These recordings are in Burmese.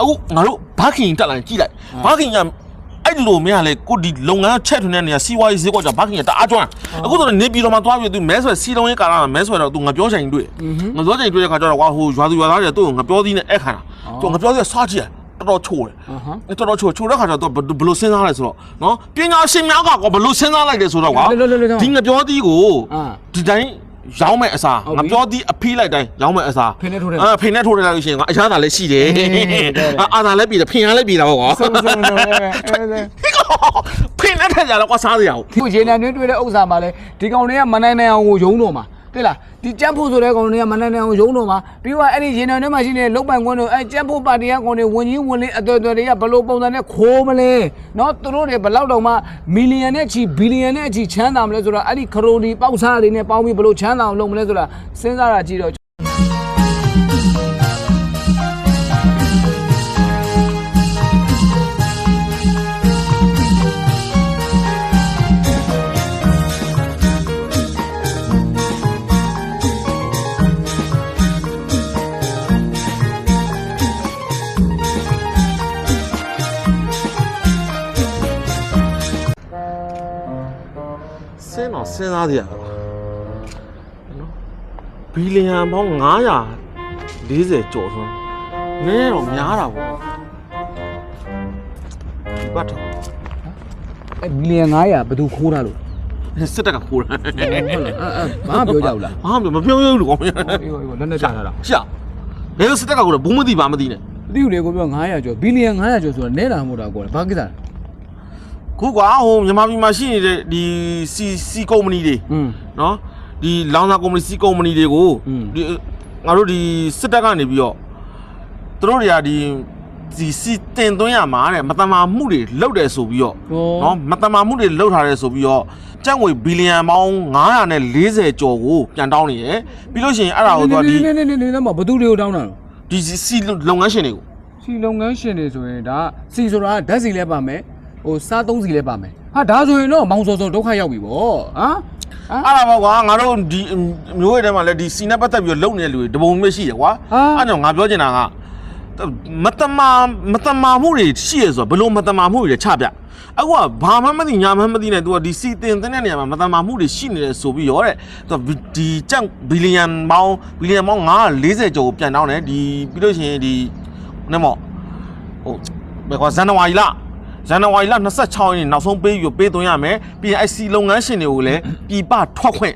အခုငါတို့ဘာခင်တက်လာရင်ကြည့်လိုက်ဘာခင်ကအဲ့ဒီလိုမင်းကလေကိုဒီလုပ်ငန်းချက်ထွန်းတဲ့နေရာစီးပွားရေးဈေးကွက်ကြောင့်ဘာခင်ကတအားကျွမ်းအခုဆိုတော့နေပြည်တော်မှာသွားပြီးသူမဲဆွဲစီလုံးရေးကာလာမဲဆွဲတော့သူငါပြောချင်တွေ့ငါပြောချင်တွေ့တဲ့ခါကျတော့ကွာဟိုရွာသူရွာသားတွေသူ့ကိုငါပြောသေးနဲ့အဲ့ခါတာသူငါပြောသေးစားကြည့်တော်တော်ချိုးတယ်အဲ့တော်တော်ချိုးချိုးတဲ့ခါကျတော့ဘယ်လိုစဉ်းစားလဲဆိုတော့နော်ပညာရှင်များကကွာဘယ်လိုစဉ်းစားလိုက်လဲဆိုတော့ကွာဒီငါပြောသေးကိုဒီတိုင်း ရောင်းမဲ့အစားငါပြောသည်အဖေးလိုက်တိုင်းရောင်းမဲ့အစားဖိနေထိုးတယ်အာဖိနေထိုးတယ်လို့ရှိရင်ငါအရသာလည်းရှိတယ်ဟုတ်တယ်အာအာသာလည်းပြည်တယ်ဖိရလည်းပြည်တာပေါ့ကွာဆုံးဆုံးတော့အဲ့ဒါဖိနေထက်ကြတော့ကွာစားစရာကိုဒီရေနံတွင်းတွေ့တဲ့ဥစ္စာမှာလဲဒီကောင်တွေကမနိုင်နိုင်အောင်ကိုယုံတော့မှာ တိလားဒီကြက်ဖို့ဆိုတဲ့ကောင်တွေကမနိုင်နိုင်အောင်ယုံတော့မှာပြီးတော့အဲ့ဒီရေနံတွင်းမှာရှိနေတဲ့လုတ်ပိုင်ကွန်းတို့အဲ့ကြက်ဖို့ပါတီကကောင်တွေဝင်ကြီးဝင်လင်းအသွယ်သွယ်တွေကဘလို့ပုံစံနဲ့ခိုးမလဲเนาะသူတို့တွေဘလောက်တောင်မှမီလီယံနဲ့ချီဘီလီယံနဲ့ချီချမ်းသာမလဲဆိုတော့အဲ့ဒီခရိုဒီပေါက်စားတွေနဲ့ပေါင်းပြီးဘလို့ချမ်းသာအောင်လုပ်မလဲဆိုတာစဉ်းစားတာကြည့်တော့ စဉ်းစားစရာပါနော်ဘီလီယံပေါင်း940ကျော်ဆိုနည်းတော့များတာပေါ့ဒီဘတ်တော့အဲ့ဘီလီယံ900ဘယ်သူခိုးတာလို့စစ်တပ်ကခိုးတာဟုတ်လားအဲ့အဲ့ဘာမှပြောကြဘူးလားဘာမှမပြောရဘူးလို့ကောင်းရအေးဟိုလက်နဲ့ချထားတာရှာဘယ်လိုစစ်တပ်ကခိုးတာဘူးမသိပါမသိနဲ့မသိဘူးလေကိုပြော900ကျော်ဘီလီယံ900ကျော်ဆိုတာနဲတာမဟုတ်တာကိုလေဘာကိစ္စလဲ ခုကွာဟိုမြန်မာပြည်မှာရှိနေတဲ့ဒီစီစီကုမ္ပဏီတွေ อืม နော်ဒီလောင်စာကုမ္ပဏီစီကုမ္ပဏီတွေကို อืม ဒီငါတို့ဒီစစ်တပ်ကနေပြီးတော့သူတို့တွေကဒီဒီစီတင်သွင်းရမှာတဲ့မတမာမှုတွေလုပ်တယ်ဆိုပြီးတော့နော်မတမာမှုတွေလုပ်ထားတယ်ဆိုပြီးတော့ကျပ်ငွေဘီလီယံပေါင်း940ကျော်ကိုပြန်တောင်းနေရယ်ပြီးလို့ရှိရင်အဲ့ဒါကိုသူကဒီ နေနေနေနေမှာဘသူတွေကိုတောင်းတာလို့ ဒီစီလုပ်ငန်းရှင်တွေကို စီလုပ်ငန်းရှင်တွေဆိုရင်ဒါစီဆိုတာဓာတ်စီလဲပါမယ် ဟိုစားသုံးစီလဲပါမယ်ဟာဒါဆိုရင်တော့မောင်စောစောဒုက္ခရောက်ပြီဗောဟမ်ဟမ်အဲ့ဒါပေါ့ကွာငါတို့ဒီမျိုးရဲထဲမှာလည်းဒီစီနဲ့ပတ်သက်ပြီးတော့လုပ်နေတဲ့လူတွေတပုံမျိုးရှိရကွာဟာအဲ့တော့ငါပြောချင်တာကမတမာမတမာမှုတွေရှိရဆိုတော့ဘလို့မတမာမှုတွေချပြအခုကဘာမှမသိညာမှမသိနဲ့ तू ကဒီစီတင်တဲ့နေရာမှာမတမာမှုတွေရှိနေတယ်ဆိုပြီးရောတဲ့ तू ဒီကြက်ဘီလီယံပေါင်းဘီလီယံပေါင်း940ကျော်ကိုပြန်တောင်းတယ်ဒီပြီးလို့ရှိရင်ဒီနဲ့မော့ဟိုဘယ်ကွာဇန်နဝါရီလ ဇန်နဝါရီလ26ရက်နေ့နောက်ဆုံးပေးယူပေးသွင်းရမယ်ပြီးရင်အဲ့စီလုပ်ငန်းရှင်တွေကိုလည်းပြည်ပထွက်ခွင့်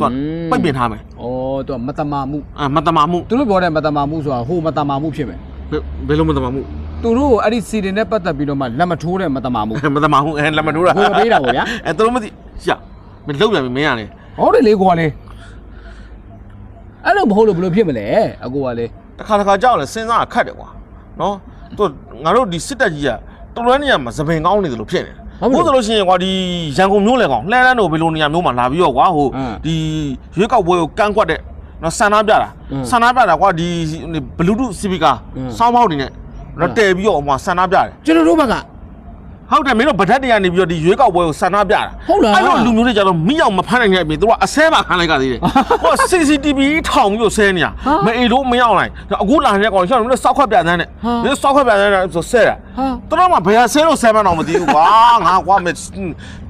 သူကပိတ်ပင်ထားမယ်ဩသူကမတမာမှုအာမတမာမှုသူတို့ပြောတဲ့မတမာမှုဆိုတာဟိုမတမာမှုဖြစ်မယ်ဘယ်ဘယ်လိုမတမာမှုသူတို့ကိုအဲ့ဒီစီတွေနဲ့ပတ်သက်ပြီးတော့မှလက်မထိုးတဲ့မတမာမှုမတမာမှုအဲလက်မထိုးတာဟိုပေးတာပေါ့ဗျာအဲသူတို့မသိရှာမလောက်ပြန်ပြီမင်းရတယ်ဟုတ်တယ်လေကွာလေအဲ့လိုမဟုတ်လို့ဘယ်လိုဖြစ်မလဲအကိုကလေတစ်ခါတစ်ခါကြောက်လဲစဉ်းစားခတ်တယ်ကွာနော်သူငါတို့ဒီစစ်တပ်ကြီးက တော်တော်နေရာမှာသပင်ကောင်းနေတယ်လို့ဖြစ်နေတယ်ဟုတ်ဆိုလို့ရှိရင်ကွာဒီရန်ကုန်မြို့လေကောင်လှဲလန်းတို့ဘယ်လိုနေရာမျိုးမှာလာပြီးတော့ကွာဟိုဒီရွေးကောက်ပွဲကိုကန့်ကွက်တဲ့နော်ဆန္ဒပြတာဆန္ဒပြတာကွာဒီ Bluetooth speaker စောင်းပေါက်နေနဲ့နော်တဲပြီးတော့ဟိုမှာဆန္ဒပြတယ်ကျွန်တော်တို့ဘက်က ဟုတ်တယ်မင်းတို့ဗဒတ်တွေကနေပြီးတော့ဒီရွေးကောက်ပွဲကိုဆန္ဒပြတာဟုတ်လားအဲ့တော့လူမျိုးတွေကြတော့မိအောင်မဖမ်းနိုင်တဲ့အပြင်သူကအဆဲပါခံလိုက်ကြသေးတယ်ဟိုက CCTV ထောင်ပြီးတော့ဆဲနေရဟာမအေလို့မရောက်နိုင်အခုလာနေတဲ့ကောင်ရှောင်းမင်းတို့စောက်ခွက်ပြတန်းနဲ့ဟာမင်းတို့စောက်ခွက်ပြတန်းနဲ့ဆိုဆဲတာဟာတော်တော်မှဘယ်ဟာဆဲလို့ဆဲမှန်းတော့မသိဘူးကွာငါကွာမင်း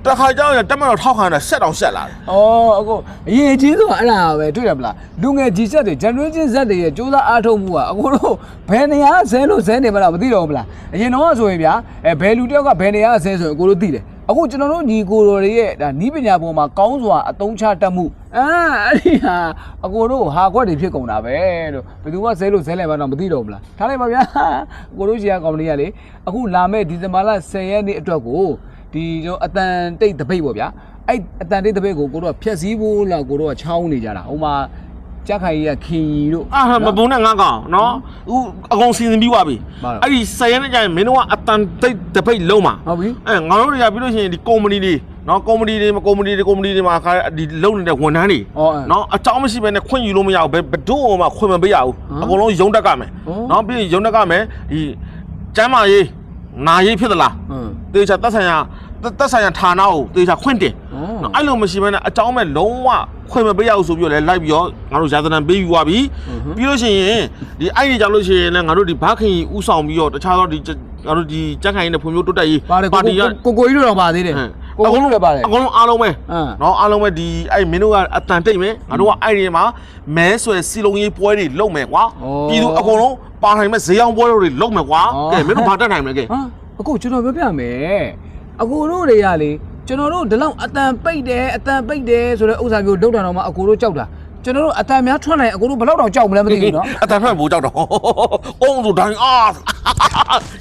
တခါကြောင်ရတက်မတော့ထောက်ခံတာဆက်တောင်ဆက်လာတယ်။အော်အကိုအရေးကြီးဆုံးကအဲ့ဒါပဲတွေ့ရမလား။လူငယ်ကြီးဆက်တွေ generation Z တွေရဲ့စူးစမ်းအားထုတ်မှုကအကိုတို့ဘယ်နေရာဆဲလို့ဆဲနေမလားမသိတော့ဘူးလား။အရင်တော့ဆိုရင်ဗျာအဲဘယ်လူတယောက်ကဘယ်နေရာဆဲဆိုရင်အကိုတို့သိတယ်။အခုကျွန်တော်တို့ညီကိုတော်တွေရဲ့ဒါနီးပညာပေါ်မှာကောင်းစွာအသုံးချတတ်မှုအာအဲ့ဒီဟာအကိုတို့ဟာခွက်တွေဖြစ်ကုန်တာပဲလို့ဘယ်သူမှဆဲလို့ဆဲလိုက်မှတော့မသိတော့ဘူးလား။ထားလိုက်ပါဗျာ။အကိုတို့ရှီယာကောင်လေးကလေအခုလာမဲ့ဒီဇင်ဘာလ10ရက်နေ့အတွက်ကို ဒီကျွန်တော်အတန်တိတ်တပိတ်ပေါ့ဗျာအဲ့အတန်တိတ်တပိတ်ကိုကိုတို့ကဖြက်စည်းဖို့လောက်ကိုတို့ကချောင်းနေကြတာဟိုမှာကြက်ခိုင်ကြီးကခင်ကြီးတို့အာမဘုံနဲ့ငါကောင်နော်ဥအကုန်စီစဉ်ပြီးသွားပြီဟုတ်လားအဲ့ဒီဆယ်ရက်နဲ့ကြာရင်မင်းတို့ကအတန်တိတ်တပိတ်လုံးမှာဟုတ်ပြီအဲငါတို့တွေကပြီးလို့ရှိရင်ဒီကုမ္ပဏီတွေနော်ကုမ္ပဏီတွေကုမ္ပဏီတွေကုမ္ပဏီတွေမှာခါဒီလုံနေတဲ့ဝန်ထမ်းတွေအော်အဲနော်အကြောင်းမရှိဘဲနဲ့ခွင့်ယူလို့မရဘူးဘယ်ဘယ်တို့မှခွင့်မပေးရဘူးဟမ်အကုန်လုံးယုံတက်ကမယ်အော်နော်ပြီးရင်ယုံတက်ကမယ်ဒီကျမ်းမာရေးနာရေးဖြစ်သလား ဟမ်တေချာတက်ဆိုင်ရာတက်ဆိုင်ရာဌာနကိုတေချာခွင့်တင်ဩနော်အဲ့လိုမရှိဘဲနဲ့အကြောင်းမဲ့လုံးဝခွင့်မပေးရဘူးဆိုပြီးတော့လည်းလိုက်ပြီးတော့ငါတို့ရာဇနံပေးယူသွားပြီပြီးလို့ရှိရင်ဒီအဲ့ဒီကြောင့်လို့ရှိရင်လည်းငါတို့ဒီဘာခင်ဥဆောင်ပြီးတော့တခြားသောဒီငါတို့ဒီကြက်ခိုင်နဲ့ဖွံ့ဖြိုးတိုးတက်ရေးပါတယ်ကိုကိုကိုကိုကြီးတို့တော့ပါသေးတယ်ကိုကိုတို့လည်းပါတယ်အကုန်လုံးအားလုံးပဲအင်းနော်အားလုံးပဲဒီအဲ့မင်းတို့ကအတန်တိတ်မယ်ငါတို့ကအဲ့ဒီမှာမဲဆွဲစီလုံးရေးပွဲတွေလုပ်မယ်ကွာဩပြည်သူအကုန်လုံးပါနိုင်မဲ့ဈေးအောင်ပွဲတွေလုပ်မယ်ကွာဩကဲမင်းတို့ဘာတက်နိုင်မလဲကဲဟာ အခုကျွန်တော်ပြောပြမယ်အကိုတို့တွေကလေကျွန်တော်တို့ဒီလောက်အတန်ပိတ်တယ်အတန်ပိတ်တယ်ဆိုတဲ့ဥစ္စာမျိုးလောက်တာတော့မှအကိုတို့ကြောက်တာကျွန်တော်တို့အတန်များထွက်နိုင်အကိုတို့ဘယ်လောက်တောင်ကြောက်မလဲမသိဘူးနော်အတန်ဖက်ဘူကြောက်တော့အုံးဆိုတိုင်းအာ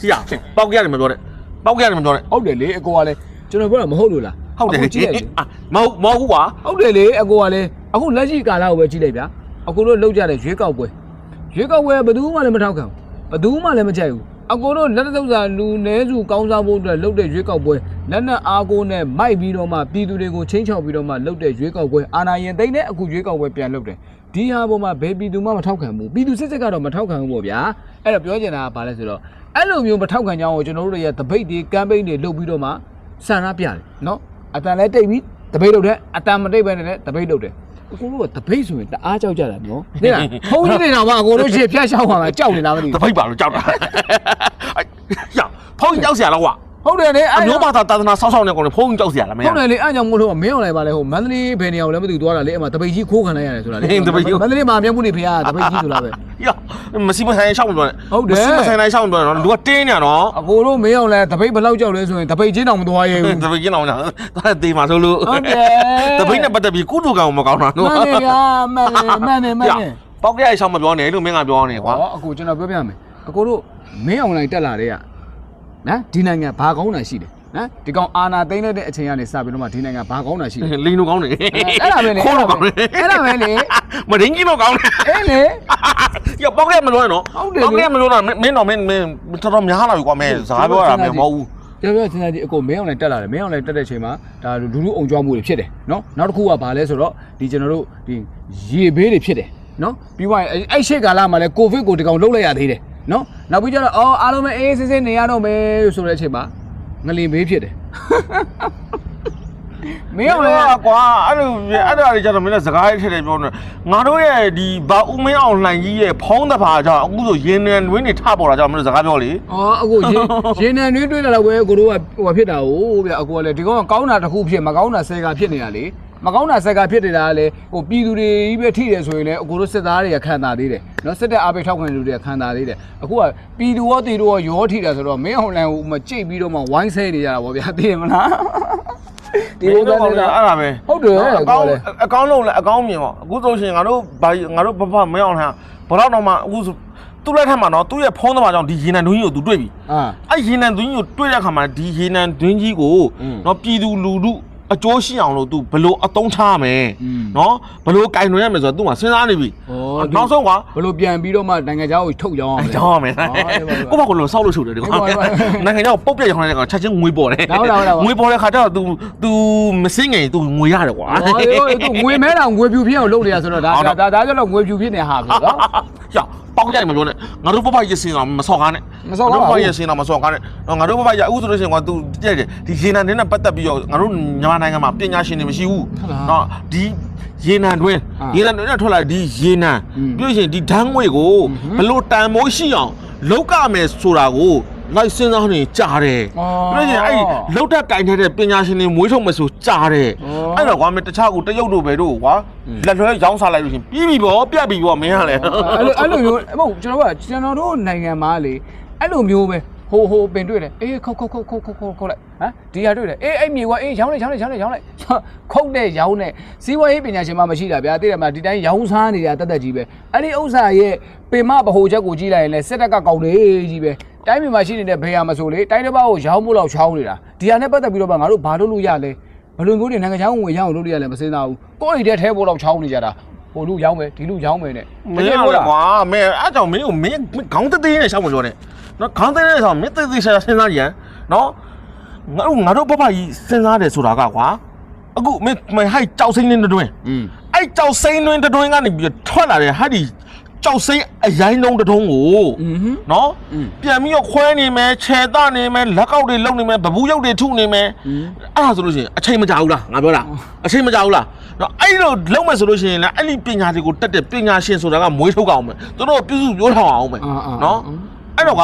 ရပေါက်ရတယ်မပြောနဲ့ပေါက်ရတယ်မပြောနဲ့ဟုတ်တယ်လေအကိုကလည်းကျွန်တော်ပြောတာမဟုတ်လို့လားဟုတ်တယ်အခုကြည့်လိုက်လေအာမဟုတ်မဟုတ်ဘူးကွာဟုတ်တယ်လေအကိုကလည်းအခုလက်ရှိကာလကိုပဲကြည့်လိုက်ဗျာအကိုတို့လောက်ကြတဲ့ရွေးကောက်ပွဲရွေးကောက်ပွဲဘယ်သူမှလည်းမထောက်ခံဘူးဘယ်သူမှလည်းမကြိုက်ဘူး အကိုတို့လက်သက်သာလူနည်းစုကောင်းစားဖို့အတွက်လုပ်တဲ့ရွေးကောက်ပွဲလက်နက်အားကိုနဲ့မိုက်ပြီးတော့မှပြည်သူတွေကိုချင်းချောက်ပြီးတော့မှလုပ်တဲ့ရွေးကောက်ပွဲအာဏာရင်သိမ်းတဲ့အခုရွေးကောက်ပွဲပြန်လုပ်တယ်ဒီဟာပေါ်မှာဘယ်ပြည်သူမှမထောက်ခံဘူးပြည်သူစစ်စစ်ကတော့မထောက်ခံဘူးပေါ့ဗျာအဲ့တော့ပြောချင်တာကဘာလဲဆိုတော့အဲ့လိုမျိုးမထောက်ခံကြအောင်ကျွန်တော်တို့ရဲ့တပိတ်တွေကမ်ပိန်းတွေလုပ်ပြီးတော့မှဆန္ဒပြတယ်နော်အတန်လဲတိတ်ပြီးတပိတ်လုပ်တယ်အတန်မတိတ်ပဲနဲ့လည်းတပိတ်လုပ်တယ် အကိုတို့ကတပိတ်ဆိုရင်တအားကြောက်ကြတာနော်သိလားဘုန်းကြီးတွေတော့မှအကိုတို့ရှေ့ဖျက်ရှောက်ပါမှာကြောက်နေလားမသိ တ ဘူး ပိတ်ပါလို့ကြောက်တာရဖုန်းကြောက်เสียလားကွာ ဟုတ်တယ်လေအဲ့အမျိုးဘာသာသာသနာဆောက်ဆောင်နေကောင်လေဖုန်းကြောက်စရာလားမရဟုတ်တယ်လေအဲ့ကြောင့်မို့လို့မင်းအောင်လိုက်ပါလေဟိုမန္တလေးဘယ်နေရာကိုလည်းမသိဘူးသွားတာလေအဲ့မှာတပိတ်ကြီးခိုးခံလိုက်ရတယ်ဆိုတာလေတပိတ်ကြီးမန္တလေးမှာမြတ်မှုနေဖရာတပိတ်ကြီးဆိုတာပဲယောမစီမဆိုင်ရှောက်မလို့ဟုတ်တယ်မစီမဆိုင်တိုင်းရှောက်မလို့နော်လူကတင်းညာနော်အကိုတို့မင်းအောင်လဲတပိတ်ဘလောက်ကြောက်လဲဆိုရင်တပိတ်ချင်းတောင်မသွားရဲဘူးတပိတ်ချင်းတောင်ညာသွားတေးမှာဆိုလို့ဟုတ်တယ်တပိတ်နဲ့ပတ်သက်ပြီးကုတုကောင်မကောင်းတာနော်မှန်တယ်ကမှန်တယ်မှန်တယ်မှန်တယ်ပေါက်ကြရရှောက်မပြောနဲ့လို့မင်းကပြောနေကွာဟောအကိုကျွန်တော်ပြောပြမယ်အကိုတို့မင်းအောင်လိုက်တက်လာတဲ့က နော်ဒီနိုင်ငံဘာကောင်းတာရှိတယ်နော်ဒီကောင်အာနာသိမ့်လိုက်တဲ့အချိန်ကနေစပြီးတော့မှဒီနိုင်ငံဘာကောင်းတာရှိတယ်လိန်တို့ကောင်းနေအဲ့ဒါပဲလေခိုးလို့ကောင်းနေအဲ့ဒါပဲလေမရင်းကြီးတော့ကောင်းနေအေးလေရပေါက်ကြမလို့နော်ဟုတ်တယ်လေပေါက်ကြမလို့တော့မင်းတော့မင်းမင်းတော်တော်များလာပြီကွာမင်းစကားပြောတာမင်းမဟုတ်ဘူးပြောပြောစဉ်းစားကြည့်အကိုမင်းအောင်လည်းတက်လာတယ်မင်းအောင်လည်းတက်တဲ့အချိန်မှာဒါလူလူအုံကြွားမှုတွေဖြစ်တယ်နော်နောက်တစ်ခုကဘာလဲဆိုတော့ဒီကျွန်တော်တို့ဒီရေဘေးတွေဖြစ်တယ်နော်ပြီးသွားရင်အဲ့အဲ့ရှေ့ကာလမှာလည်းကိုဗစ်ကိုဒီကောင်လှုပ်လိုက်ရသေးတယ် နော်နောက်ပြီးကျတော့အော်အားလုံးပဲအေးအေးဆေးဆေးနေရတော့မယ်ဆိုတဲ့အချိန်မှာငလင်ဘေးဖြစ်တယ်မင်းအောင်လည်းကွာအဲ့လိုအဲ့ဒါတွေကြတော့မင်းလည်းစကားရေးထည့်တယ်ပြောနေငါတို့ရဲ့ဒီဘာဦးမင်းအောင်လှိုင်ကြီးရဲ့ဖုံးတစ်ဖာကြောင့်အခုဆိုရင်နံတွင်းနေထပေါ်တာကြောင့်မင်းတို့စကားပြောလေအော်အခုရေရေနံတွင်းတွေးလာတော့ပဲကိုတို့ကဟိုဖြစ်တာဟိုဗျအကိုကလည်းဒီကောင်ကကောင်းတာတစ်ခုဖြစ်မကောင်းတာဆယ်ကဖြစ်နေတာလေမကောင်းတာဆက်ကဖြစ်နေတာကလေဟိုပြည်သူတွေကြီးပဲထိတယ်ဆိုရင်လည်းအကိုတို့စစ်သားတွေကခံတာသေးတယ် နော်စစ်တပ်အားပေးထောက်ခံလူတွေကခံတာသေးတယ်အခုကပြည်သူရောတီတို့ရောရောထိတာဆိုတော့မင်းအောင်လန်ဟိုမကြိတ်ပြီးတော့မှဝိုင်းဆဲနေကြတာဗောဗျာသိရမလားဒီလိုကလည်းအဲ့ဒါပဲဟုတ်တယ်အကောင်းကိုယ်လည်းအကောင်းလုံးလဲအကောင်းမြင်ပေါ့အခုဆိုရှင်ငါတို့ဘာငါတို့ဘဘမင်းအောင်လှိုင်ဘလောက်တော့မှအခုဆိုသူ့လက်ထက်မှာနော်သူ့ရဲ့ဖုံးတစ်ဖာကြောင့်ဒီရင်နံတွင်းကြီးကိုသူတွေ့ပြီအာအဲ့ရေနံတွင်းကြီးကိုတွေ့တဲ့အခါမှာဒီရေနံတွင်းကြီးကိုอืมနော်ပြည်သူလူထု အကျိုးရှိအောင်လို့ तू ဘယ်လို့အသုံးထားမယ် อืม နော်ဘယ်လို့ကင်တွင်ရမယ်ဆိုတော့ तू ကစဉ်းစားနေပြီ ဩ နောက်ဆုံးကွာ ဘယ်လိုပြန်ပြီးတော့မှနိုင်ငံခြားကိုထုတ်ရောင်းအောင်လဲ ကြောင်းရမယ် ဟောအေးပါပါ ကိုယ့်ဘာကိုယ်လုံးစောက်လို့ရှုပ်တယ်ဒီကောင် အေးပါပါ နိုင်ငံခြားကိုပုတ်ပြက်ရောင်းတဲ့ကောင်ချက်ချင်းငွေပေါ်တယ် ဟုတ်လားဟုတ်လား ငွေပေါ်တဲ့ခါကျတော့ तू तू မစင်းငယ် तू ငွေရတယ်ကွာ ဟောဒီသူငွေမဲတောင်ငွေဖြူဖြစ်အောင်လုပ်နေရဆိုတော့ဒါ ဟုတ် ဒါ တော့ ဒါဒါကျတော့ငွေဖြူဖြစ်နေဟာပြီနော် ရ ပေါင်းကြတယ်မပြောနဲ့ငါတို့ဘဘရစင်အောင်မဆော့ကားနဲ့မဆော့ကားပါဘူး ငါတို့ဘဘရစင်အောင်မဆော့ကားနဲ့တော့ငါတို့ဘဘရအခုဆိုလို့ရှိရင်ကွာ तू ကြည့်တယ်ဒီရေနံတွင်းနဲ့ပတ်သက်ပြီးတော့ငါတို့မြန်မာနိုင်ငံမှာပညာရှင်တွေမရှိဘူးဟုတ်လားနော်ဒီရေနံတွင်းအာရေနံတွင်းနဲ့ထွက်လာတဲ့ဒီရေနံอืมပြီးလို့ရှိရင်ဒီဓာတ်ငွေကိုဘယ်လို့တန်မိုးရှိအောင်လောက်ကမယ်ဆိုတာကို လိုက်စဉ်းစားနေကြားတယ်အော်ပြီးလို့ရှိရင်အဲ့လောက်တက်ကင်တဲ့ပညာရှင်တွေမွေးထုတ်မယ်ဆိုကြားတယ်အော်အဲ့တော့ကွာမင်းတခြားကိုတရုတ်တို့ပဲတို့ကွာอืมလက်လွှဲရောင်းစားလိုက်လို့ရှိရင်ပြီးပြီပေါ့ပြတ်ပြီပေါ့မင်းကလည်းအဲ့လိုအဲ့လိုမျိုးမဟုတ်ကျွန်တော်ကကျွန်တော်တို့နိုင်ငံမှာလေအဲ့လိုမျိုးပဲဟိုဟိုပင်တွေ့တယ်အေးခုတ်ခုတ်ခုတ်ခုတ်ခုတ်ခုတ်ခုတ်လိုက်ဟမ်ဒီဟာတွေ့တယ်အေးအဲ့မြေကအေးရောင်းလိုက်ရောင်းလိုက်ရောင်းလိုက်ရောင်းလိုက်ခုတ်တဲ့ရောင်းတဲ့စီးပွားရေးပညာရှင်မှမရှိတာဗျာသိတယ်မလားဒီတိုင်းရောင်းစားနေတာတက်တက်ကြီးပဲအဲ့ဒီဥစ္စာရဲ့ပင်မဗဟိုချက်ကိုကြည့်လိုက်ရင်လည်းစစ်တပ်ကကောက်နေကြီးပဲ တိုင်းပြည်မှာရှိနေတဲ့ဘေးရမဆိုလေတိုင်းတစ်ပါးကိုရောင်းဖို့လောက်ချောင်းနေတာဒီဟာနဲ့ပတ်သက်ပြီးတော့မှငါတို့ဘာလုပ်လို့ရလဲဘယ်လိုမျိုးတွေနိုင်ငံခြားဝင်ရအောင်လုပ်လို့ရလဲမစင်သာဘူးကိုယ့်အိမ်ထဲထဲဖို့လောက်ချောင်းနေကြတာဟိုလူရောင်းမယ်ဒီလူရောင်းမယ်နဲ့မင်းကလည်းကွာမင်းအဲ့ကြောင့်မင်းကိုမင်းခေါင်းတသေးနဲ့ရှောက်မပြောနဲ့နော်ခေါင်းတသေးနဲ့ဆိုမင်းတသေးရှာစဉ်းစားကြည့်နော်ငါတို့ငါတို့ဘဘကြီးစဉ်းစားတယ်ဆိုတာကကွာအခုမင်းမင်းဟိုက်ကြောက်စိမ့်နေတွင်อืมအဲ့ကြောက်စိမ့်တွင်တွင်ကနေပြီးထွက်လာတဲ့ဟာဒီ ကြောက်စိမ့်အရိုင်းလုံးတစ်ထုံးကိုနော်ပြန်ပြီးတော့ခွဲနေမယ်ခြေတနေမယ်လက်ကောက်တွေလုံနေမယ်ဗဘူးရုပ်တွေထုနေမယ်အဲ့ဒါဆိုလို့ရှိရင်အချိန်မကြဘူးလားငါပြောတာအချိန်မကြဘူးလားနော်အဲ့လိုလုံမယ်ဆိုလို့ရှိရင်လည်းအဲ့ဒီပညာတွေကိုတက်တဲ့ပညာရှင်ဆိုတာကမွေးထုတ်ကြအောင်မယ်သူတို့ပြုစုပြောထောင်အောင်မယ်နော်အဲ့တော့က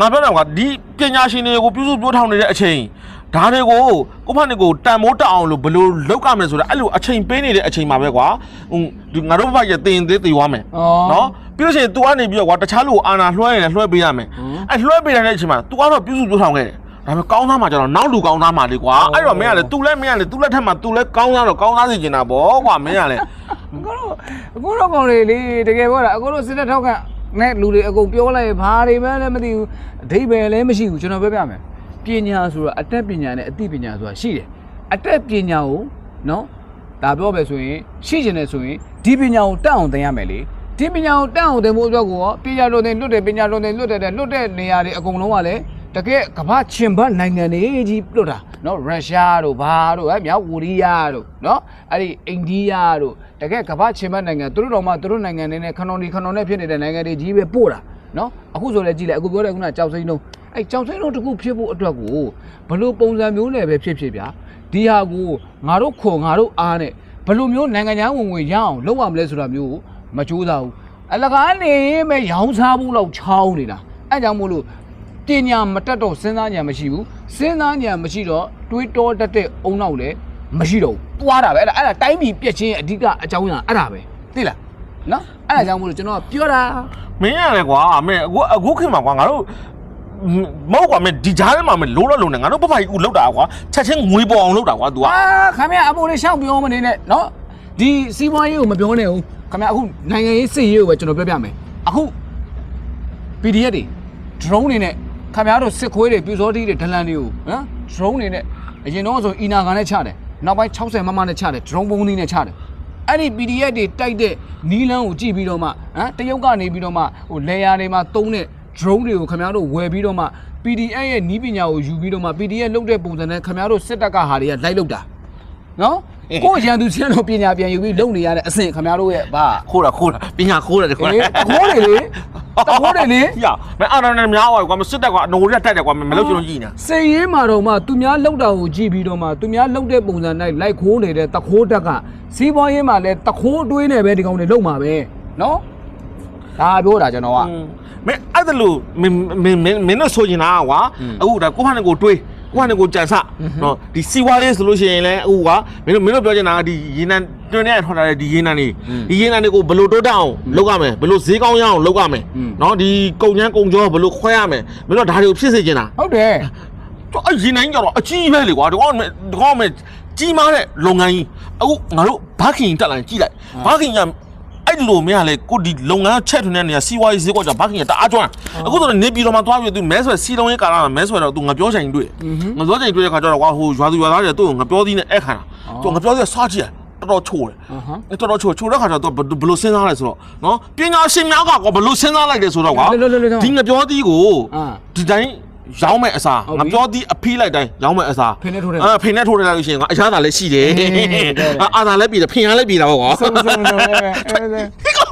ငါပြောတာကဒီပညာရှင်တွေကိုပြုစုပြောထောင်နေတဲ့အချိန် ဒါတွေကိုကိုဖာနေကိုတန်မိုးတက်အောင်လို့ဘယ်လိုလုပ်ရမလဲဆိုတော့အဲ့လိုအချိန်ပေးနေတဲ့အချိန်မှာပဲကွာဟိုဒီငါတို့ဘက်ကတင်သေးသေးသွားမယ် อ๋อ နော်ပြီးလို့ရှိရင် तू ကနေပြီးတော့ကွာတခြားလူကိုအာနာလွှဲရင်လည်းလွှဲပေးရမယ်အဲ့လွှဲပေးတဲ့အချိန်မှာ तू ကတော့ပြုစုပြောထောင်ခဲ့တယ်ဒါပေမဲ့ကောင်းသားမှာကျတော့နောက်လူကောင်းသားမှာလေကွာအဲ့တော့မင်းကလေ तू လည်းမင်းကလေ तू လက်ထက်မှာ तू လည်းကောင်းသားတော့ကောင်းသားစီကျင်တာဗောကွာမင်းကလေ အခုတော့အခုတော့ကောင်လေးလေတကယ်ပြောတာအခုတော့စစ်တပ်ထောက်ကနဲ့လူတွေအကုန်ပြောလိုက်ဘာတွေပဲလည်းမသိဘူးအဓိပ္ပာယ်လည်းမရှိဘူးကျွန်တော်ပြောပြမယ် ပညာဆိုတာအတက်ပညာနဲ့အသိပညာဆိုတာရှိတယ်အတက်ပညာကိုနော်ဒါပြောပဲဆိုရင်ရှိကျင်တယ်ဆိုရင်ဒီပညာကိုတက်အောင်သင်ရမယ်လေဒီပညာကိုတက်အောင်သင်ဖို့အတွက်ကိုပညာတော်သင်လွတ်တယ်ပညာတော်သင်လွတ်တယ်တဲ့လွတ်တဲ့နေရာတွေအကုန်လုံးကလည်းတကယ်ကမ္ဘာချင်ဘတ်နိုင်ငံတွေကြီးလွတ်တာနော်ရုရှားတို့ဘာတို့အဲမြောက်ကိုရီးယားတို့နော်အဲ့ဒီအိန္ဒိယတို့တကယ်ကမ္ဘာချင်ဘတ်နိုင်ငံသူတို့တော်မှသူတို့နိုင်ငံတွေနဲ့ခဏော်ဒီခဏော်နဲ့ဖြစ်နေတဲ့နိုင်ငံတွေကြီးပဲပို့တာနော်အခုဆိုလည်းကြည့်လိုက်အခုပြောတဲ့ခုနကြောက်စိမ့်လုံး အဲ့ကြောက်စိမ့်လုံးတစ်ခုဖြစ်ဖို့အတွက်ကိုဘလို့ပုံစံမျိုးနဲ့ပဲဖြစ်ဖြစ်ဗျာဒီဟာကိုငါတို့ခေါ်ငါတို့အားနဲ့ဘလို့မျိုးနိုင်ငံခြားဝင်ဝင်ရအောင်လုပ်ရမလဲဆိုတာမျိုးကိုမကြိုးစားဘူးအလကားနေမဲ့ရောင်းစားဖို့လောက်ချောင်းနေတာအဲ့ကြောင့်မို့လို့ပညာမတက်တော့စဉ်းစားဉာဏ်မရှိဘူးစဉ်းစားဉာဏ်မရှိတော့တွေးတောတတ်တဲ့အုံနောက်လည်းမရှိတော့ဘူးသွားတာပဲအဲ့ဒါအဲ့ဒါတိုင်းပြည်ပြက်ချင်းရဲ့အဓိကအကြောင်းအရာအဲ့ဒါပဲသိလားနော်အဲ့ဒါကြောင့်မို့လို့ကျွန်တော်ကပြောတာမင်းရလေကွာမင်းအခုအခုခင်မှာကွာငါတို့ မဟုတ်ကွာမင်းဒီကြားထဲမှာမင်းလုံးတော့လုံးနေငါတို့ပပကြီးကူလောက်တာကွာချက်ချင်းငွေပေါ်အောင်လောက်တာကွာ तू อ่ะ အာခမရအပေါ်လေးရှောက်ပြောမနေနဲ့နော်ဒီစီးပွားရေးကိုမပြောနဲ့ဦးခမရအခုနိုင်ငံရေးစစ်ရေးကိုပဲကျွန်တော်ပြောပြမယ်အခု PDF တွေ drone တွေနဲ့ခမရတို့စစ်ခွေးတွေပြူစောတိတွေဒလန်တွေကိုနော် drone တွေနဲ့အရင်တော့ဆိုအီနာကန်နဲ့ချတယ်နောက်ပိုင်း60မမနဲ့ချတယ် drone ပုံးသီးနဲ့ချတယ်အဲ့ဒီ PDF တွေတိုက်တဲ့နီးလန်းကိုကြည့်ပြီးတော့မှဟမ်တရုတ်ကနေပြီးတော့မှဟိုလေယာတွေမှာတုံးတဲ့ drone တွေကိုခင်ဗျားတို့ဝယ်ပြီးတော့မှ PDF ရဲ့နီးပညာကိုယူပြီးတော့မှ PDF လုတ်တဲ့ပုံစံနဲ့ခင်ဗျားတို့စစ်တပ်ကဟာတွေကလိုက်လုတ်တာနော်ကိုယ့်ရန်သူချင်းတို့ပညာပြန်ယူပြီးလုံနေရတဲ့အဆင့်ခင်ဗျားတို့ရဲ့ဗာခိုးတာခိုးတာပညာခိုးတာတခိုးအေးတခိုးတွေလေတခိုးတွေလေရမင်းအာရနဲ့များသွားကွာမစစ်တက်ကွာအနိုးရက်တက်တယ်ကွာမလို့ကျွန်တော်ကြည့်နေစေရေးမှာတော့မှသူများလှုပ်တာကိုကြည့်ပြီးတော့မှသူများလှုပ်တဲ့ပုံစံနဲ့လိုက်ခိုးနေတဲ့တခိုးတက်ကစီးပွားရေးမှာလည်းတခိုးအတွေးနဲ့ပဲဒီကောင်တွေလှုပ်မှာပဲနော် ဒါပြောတာကျွန်တော်ကမင်းအဲ့ဒါလို့မင်းမင်းမင်းမင်းတို့ဆိုရင်လားကွာအခုဒါကိုဖာနဲ့ကိုတွေးကိုဖာနဲ့ကိုကြံစနော်ဒီစီဝါလေးဆိုလို့ရှိရင်လည်းအခုကွာမင်းတို့မင်းတို့ပြောချင်တာကဒီရေနံတွင်းနဲ့ထွက်လာတဲ့ဒီရေနံတွေဒီရေနံတွေကိုဘယ်လိုတိုးတက်အောင်လုပ်ရမယ်ဘယ်လိုဈေးကောင်းရအောင်လုပ်ရမယ်နော်ဒီကုံချမ်းကုံကျော်ဘယ်လိုခွဲရမယ်မင်းတို့ဒါတွေကိုဖြစ်စေချင်တာဟုတ်တယ်တော့အရင်နိုင်ကြတော့အကြီးပဲလေကွာဒီကောင်ဒီကောင်မဲ့ကြီးမားတဲ့လုပ်ငန်းကြီးအခုငါတို့ဘာခင်တက်လာရင်ကြည့်လိုက်ဘာခင်က အဲ့လိုမင်းကလေကိုဒီလုပ်ငန်းချက်ထွန်းတဲ့နေရာစီးပွားရေးဈေးကွက်ကြောင့်ဘာခင်ကတအားကျွမ်းအခုတော့နေပြည်တော်မှာသွားပြီးသူမဲဆွဲစီလုံးရေးကာလာမှာမဲဆွဲတော့သူငါပြောချင်တွေ့ငါပြောချင်တွေ့တဲ့ခါကျတော့ကွာဟိုရွာသူရွာသားတွေသူ့ကိုငါပြောသည်နဲ့အဲ့ခါတာသူငါပြောသည်စားကြည့်တော်တော်ချိုးတယ်အဟမ်းတော်တော်ချိုးချိုးတဲ့ခါကျတော့ဘယ်လိုစဉ်းစားလဲဆိုတော့နော်ပညာရှင်များကကွာဘယ်လိုစဉ်းစားလိုက်လဲဆိုတော့ကွာဒီငါပြောသည်ကိုအာဒီတိုင်း ရောင်းမဲ့အစားဟုတ်ငါပြီပြောသည်အဖိလိုက်တိုင်းရောင်းမဲ့အစားဖိနဲ့ထိုးတယ်အဲဖိနဲ့ထိုးတယ်လို့ရှိရင်ငါအရသာလည်းရှိတယ်အေးတဲ့တဲ့အာအာသာလည်းပြည်တယ်ဖိရလည်းပြည်တာပေါ့ကွာဆုံးဆုံးဆုံးအဲ့ဒါ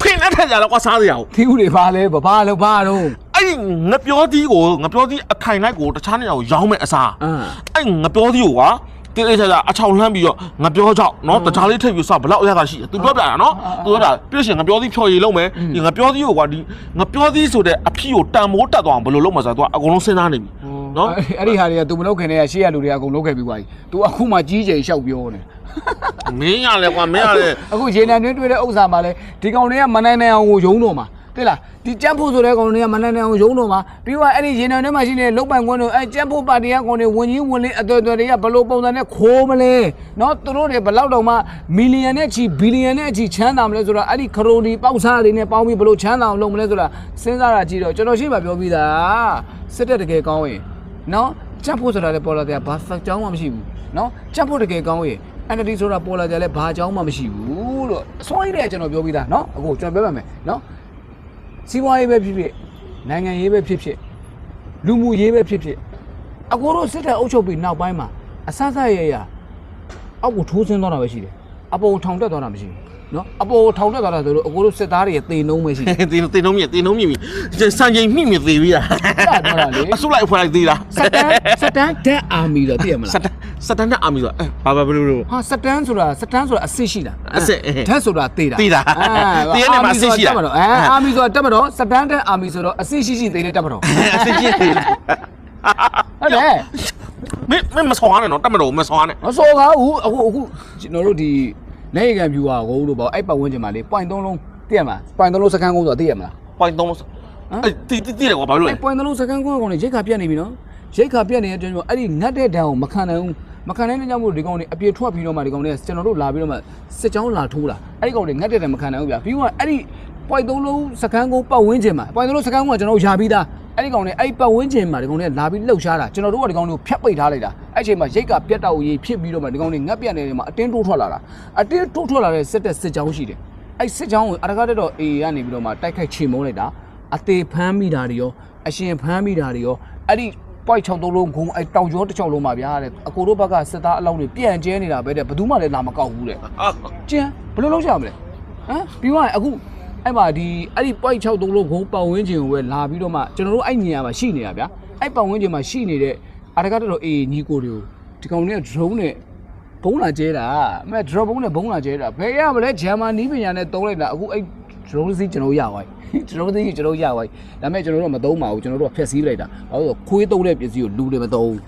ဖိနဲ့ထက်ကြတော့ကွာစားစရာကိုသီးဥတွေပါလဲဘာဘာလို့ဘာတော့အဲ့ဒီငါပြောသည်ကိုငါပြောသည်အခိုင်လိုက်ကိုတခြားနေရာကိုရောင်းမဲ့အစားအာအဲ့ငါပြောသည်ကိုကွာ တေးလေးချာချာအချောင်လှမ်းပြီးတော့ငါပြောကြောက်နော်တခြားလေးထိပ်ပြီးစဘလောက်အရသာရှိတယ်သူပြောပြတာနော်သူပြောတာပြည့်ရှင်ငါပြောသည်ဖြော်ရည်လုံးမယ်ဒီငါပြောသည်ကိုကွာဒီငါပြောသည်ဆိုတဲ့အဖီကိုတန်မိုးတက်သွားအောင်ဘယ်လိုလုပ်မှာဆိုတော့သူကအကုန်လုံးစဉ်းစားနေပြီနော်အဲ့ဒီဟာတွေက तू မလုပ်ခင်တည်းကရှေ့ရလူတွေကအကုန်လုပ်ခဲ့ပြီးသွားပြီ तू အခုမှကြီးကျယ်လျှောက်ပြောနေမင်းရလဲကွာမင်းရလဲအခုရေနံတွင်းတွေ့တဲ့ဥစ္စာမှာလဲဒီကောင်တွေကမနိုင်နိုင်အောင်ကိုယုံတော့မှာ သိလားဒီကြက်ဖို့ဆိုတဲ့ကောင်တွေကမနိုင်နိုင်အောင်ယုံတော့မှာပြီးတော့အဲ့ဒီရေနံတွင်းမှာရှိနေတဲ့လုတ်ပိုင်ခွန်းတို့အဲ့ကြက်ဖို့ပါတီကကောင်တွေဝင်ကြီးဝင်လေးအသွယ်သွယ်တွေကဘယ်လိုပုံစံနဲ့ခိုးမလဲเนาะသူတို့တွေဘယ်လောက်တောင်မှမီလီယံနဲ့ချီဘီလီယံနဲ့ချီချမ်းသာမလဲဆိုတော့အဲ့ဒီခရိုဒီပေါက်စားတွေနဲ့ပေါင်းပြီးဘယ်လိုချမ်းသာအောင်လုပ်မလဲဆိုတာစဉ်းစားတာကြည့်တော့ကျွန်တော်ရှိမှပြောပြီးသားစစ်တဲ့တကယ်ကောင်းရင်เนาะကြက်ဖို့ဆိုတာလည်းပေါ်လာတယ်ဘာဖက်ကြောင်းမှမရှိဘူးเนาะကြက်ဖို့တကယ်ကောင်းရင် entity ဆိုတာပေါ်လာကြလဲဘာအကြောင်းမှမရှိဘူးလို့အစွမ်းရည်တဲ့ကျွန်တော်ပြောပြီးသားเนาะအခုကျွန်တော်ပြောပါမယ်เนาะ စီးပွားရေးပဲဖြစ်ဖြစ်နိုင်ငံရေးပဲဖြစ်ဖြစ်လူမှုရေးပဲဖြစ်ဖြစ်အကိုတို့စစ်တပ်အုပ်ချုပ်ပြီးနောက်ပိုင်းမှာအဆအဆရရအောက်ကိုထိုးဆင်းသွားတာပဲရှိတယ်အပေါ်ကိုထောင်တက်သွားတာမရှိဘူးနော်အပေါ်ထောင်တက်သွားတာဆိုလို့အကိုတို့စစ်သားတွေရဲ့တေနှုံးပဲရှိတယ်တင်းတင်းလုံးမြတင်းလုံးမြပြီစံချိန်မိမြသေးပြီလားပြောတာလေအစုလိုက်အဖွဲလိုက်သေးလားစတန်စတန်ဒက်အာမီတော့သိရမစလားတန် စတန်နဲ့အာမီဆိုအဲဘာဘာဘလို့လို့ ဟာစတန်ဆိုတာစတန်ဆိုတာအစစ်ရှိတာအစစ်အဲဓာတ်ဆိုတာတေးတာတေးတာအာတေးရနေမှာအစစ်ရှိတာ အာမီဆိုတာတက်မတော်အဲအာမီဆိုတာတက်မတော်စတန်ဒက်အာမီဆိုတော့အစစ်ရှိရှိတေးတဲ့တက်မတော်အစစ်ကြီးသေးလားဟုတ်တယ် မင်းမင်းမဆောင်းနဲ့နော်တတ်မတော်မဆောင်းနဲ့မစော်ကားဘူးအခုအခုကျွန်တော်တို့ဒီလက်ရကံဖြူပါကိုလို့ပေါ့အဲ့ပတ်ဝန်းကျင်မှာလေ point 3လုံးသိရမလား point 3လုံးစကန်ကုန်းဆိုတာသိရမလား point 3လို့အဲတီတီတီတယ်ကွာဘာလို့လဲအဲ့ point 3လုံးစကန်ကုန်းကောင်လေရိတ်ခါပြတ်နေပြီနော်ရိတ်ခါပြတ်နေတဲ့အတွက်ကြောင့်အဲ့ဒီငတ်တဲ့ဒဏ်ကိုမခံနိုင်ဘူး မခံနိုင်တဲ့ကြောင့်မို့ဒီကောင်တွေအပြေထွက်ပြီးတော့မှဒီကောင်တွေကျွန်တော်တို့လာပြီးတော့မှစစ်ကြောင်းလာထိုးလာအဲ့ဒီကောင်တွေငတ်တဲ့ဒဏ်မခံနိုင်ဘူးဗျာပြီးတော့အဲ့ဒီ point 3လုံးစကန်ကုန်းပတ်ဝန်းကျင်မှာ point 3လုံးစကန်ကုန်းကကျွန်တော်တို့ယာပြီးသားအဲ့ဒီကောင်တွေအဲ့ဒီပတ်ဝန်းကျင်မှာဒီကောင်တွေလာပြီးလှုပ်ရှားတာကျွန်တော်တို့ကဒီကောင်တွေကိုဖျက်ပိတ်ထားလိုက်တာအဲ့ချိန်မှာရိတ်ကပြတ်တောက်ရေးဖြစ်ပြီးတော့မှဒီကောင်တွေငတ်ပြတ်နေတယ်မှာအတင်းတိုးထွက်လာတာအတင်းတိုးထွက်လာတဲ့စစ်တဲ့စစ်ကြောင်းရှိတယ်အဲ့စစ်ကြောင်းကိုအရကားတက်တော့ AA ကနေပြီးတော့မှတိုက်ခိုက်ချေမုန်းလိုက်တာအသေးဖမ်းမိတာတွေရောအရှင်ဖမ်းမိတာတွေရောအဲ့ဒီ point 6သုံးလုံးခုံအဲ့တောင်ကျောတစ်ချောင်းလုံးမှာဗျာတဲ့အကိုတို့ဘက်ကစစ်သားအလောင်းတွေပြန်ကျဲနေတာပဲတဲ့ဘယ်သူမှလည်းလာမကောက်ဘူးတဲ့ကျန်ဘယ်လိုလုပ်ကြမလဲဟမ်ပြီးသွားရင်အခုအဲ့မှာဒီအဲ့ဒီ point 6သုံးလုံးခုံပတ်ဝန်းကျင်ကိုပဲလာပြီးတော့မှကျွန်တော်တို့အဲ့ညီရမှာရှိနေတာဗျာအဲ့ပတ်ဝန်းကျင်မှာရှိနေတဲ့အရကတော်အေးညီကိုတွေကိုဒီကောင်တွေက drone နဲ့ဘုံလာကျဲတာအမဲ drone ဘုံနဲ့ဘုံလာကျဲတာဘယ်ရမလဲဂျာမနီပညာနဲ့တုံးလိုက်တာအခုအဲ့ drone စီးကျွန်တော်ရသွားပြီ drone စီးကျွန်တော်ရသွားပြီဒါပေမဲ့ကျွန်တော်တို့ကမသုံးပါဘူးကျွန်တော်တို့ကဖျက်ဆီးလိုက်တာဘာလို့လဲခွေးသုံးတဲ့ပစ္စည်းကိုလူတွေမသုံးဘူး